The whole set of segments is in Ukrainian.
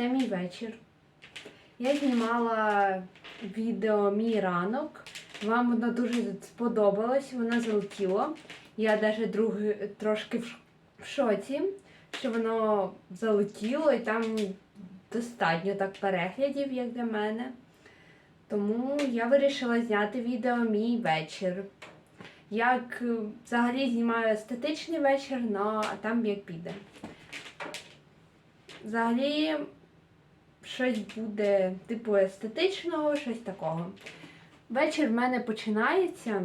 це мій вечір. Я знімала відео Мій ранок. Вам воно дуже сподобалось, воно залетіло. Я навіть другий трошки в шоці, що воно залетіло і там достатньо так переглядів, як для мене. Тому я вирішила зняти відео Мій вечір. Як взагалі знімаю естетичний вечір, но, а там як піде. Взагалі, щось буде типу естетичного, щось такого. Вечір в мене починається.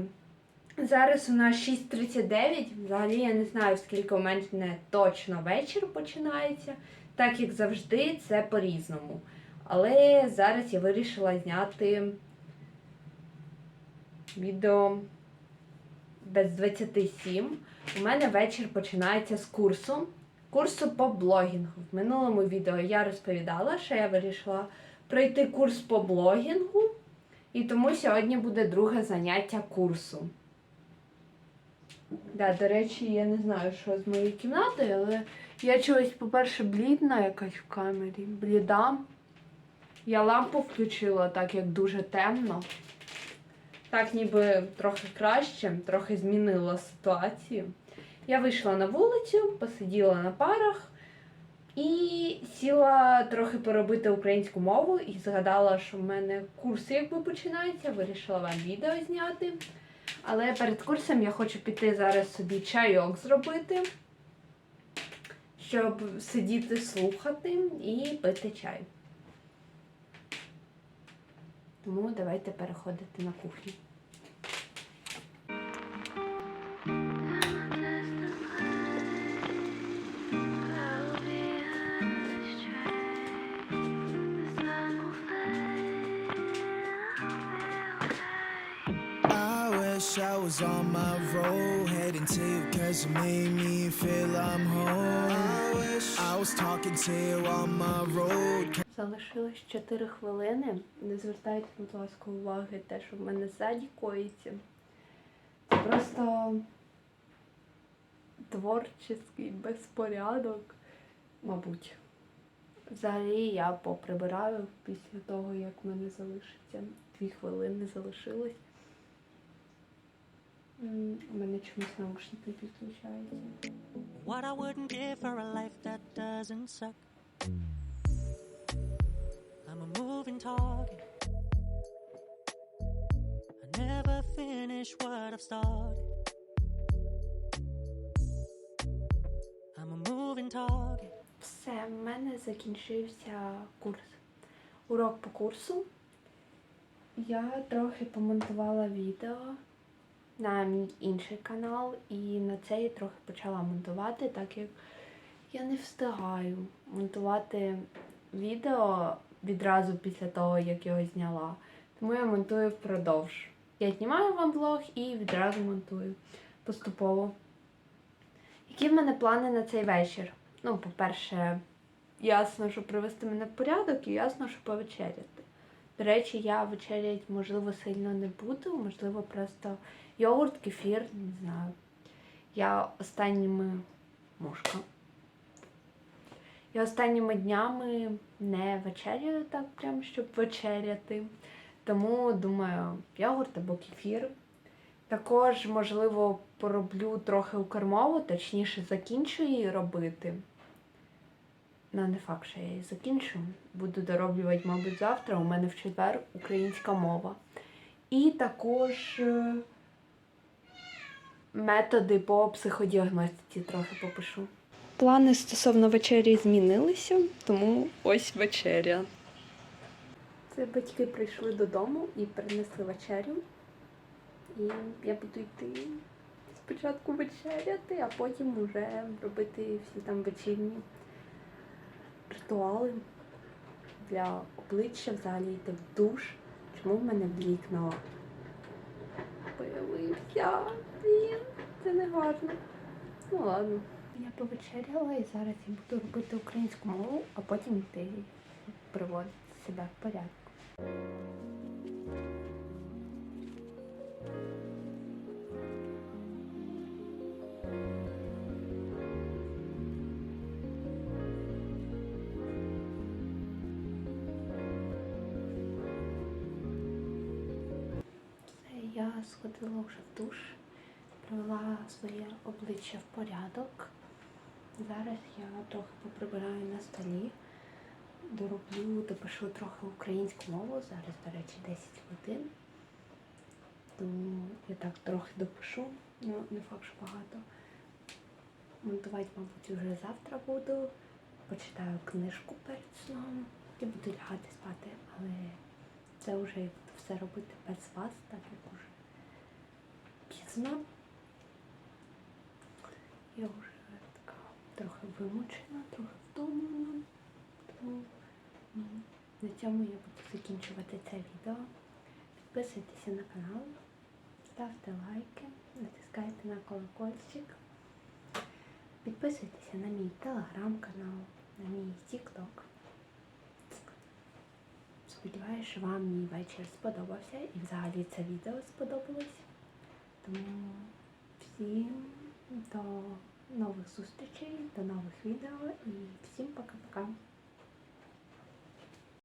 Зараз у нас 6.39. Взагалі я не знаю, скільки у мене точно вечір починається, так як завжди, це по-різному. Але зараз я вирішила зняти відео без 27. У мене вечір починається з курсу. Курсу по блогінгу. В минулому відео я розповідала, що я вирішила пройти курс по блогінгу. І тому сьогодні буде друге заняття курсу. Да, до речі, я не знаю, що з моєю кімнатою, але я чогось, по-перше, блідна якась в камері, бліда. Я лампу включила так, як дуже темно. Так, ніби трохи краще, трохи змінила ситуацію. Я вийшла на вулицю, посиділа на парах і сіла трохи поробити українську мову і згадала, що в мене курс якби починається, вирішила вам відео зняти. Але перед курсом я хочу піти зараз собі чайок зробити, щоб сидіти, слухати і пити чай. Тому давайте переходити на кухню. Wish I was on my road, heading to you cause you made me feel I'm home. I wish I was talking to you on my road. Залишилось 4 хвилини. Не звертайте, будь ласка, уваги те, що в мене ззаді коїться. Це просто творчий безпорядок, мабуть. Взагалі я поприбираю після того, як в мене залишиться. Дві хвилини залишилось. У мене чомусь наушники підключаються. What I wouldn't give for a life that doesn't suck. I'm a moving target. I never finish what I've started. I'm a moving target. Все, в мене закінчився курс. Урок по курсу. Я трохи помонтувала відео на мій інший канал, і на цей трохи почала монтувати, так як я не встигаю монтувати відео відразу після того, як його зняла. Тому я монтую впродовж. Я знімаю вам влог і відразу монтую поступово. Які в мене плани на цей вечір? Ну, по-перше, ясно, що привести мене в порядок, і ясно, що повечеряти. До речі, я вечерять, можливо, сильно не буду, можливо, просто йогурт, кефір, не знаю. Я останніми мушка. Я останніми днями не вечеряю так прям, щоб вечеряти. Тому думаю, йогурт або кефір. Також, можливо, пороблю трохи укрмову, точніше, закінчу її робити. Ну, не факт, що я її закінчу. Буду дороблювати, мабуть, завтра. У мене в четвер українська мова. І також е, методи по психодіагностиці трохи попишу. Плани стосовно вечері змінилися, тому ось вечеря. Це батьки прийшли додому і принесли вечерю. І я буду йти спочатку вечеряти, а потім вже робити всі там вечірні ритуали для обличчя, взагалі йти в душ. Чому в мене вікна появився? Блін, це не гарно. Ну ладно. Я повечеряла і зараз я буду робити українську мову, а потім йти приводити себе в порядок. Сходила вже в душ, привела своє обличчя в порядок. Зараз я трохи поприбираю на столі, дороблю, допишу трохи українську мову. Зараз, до речі, 10 годин. Тому я так трохи допишу, ну не факт, що багато. Монтувати, мабуть, вже завтра буду. Почитаю книжку перед сном і буду лягати спати, але це вже я буду все робити без вас, так як уже пізно. Я вже така трохи вимучена, трохи втомлена. Тому ну, на цьому я буду закінчувати це відео. Підписуйтеся на канал, ставте лайки, натискайте на колокольчик. Підписуйтеся на мій телеграм-канал, на мій TikTok. Сподіваюся, що вам мій вечір сподобався і взагалі це відео сподобалось. Тому всім до нових зустрічей, до нових відео і всім пока-пока.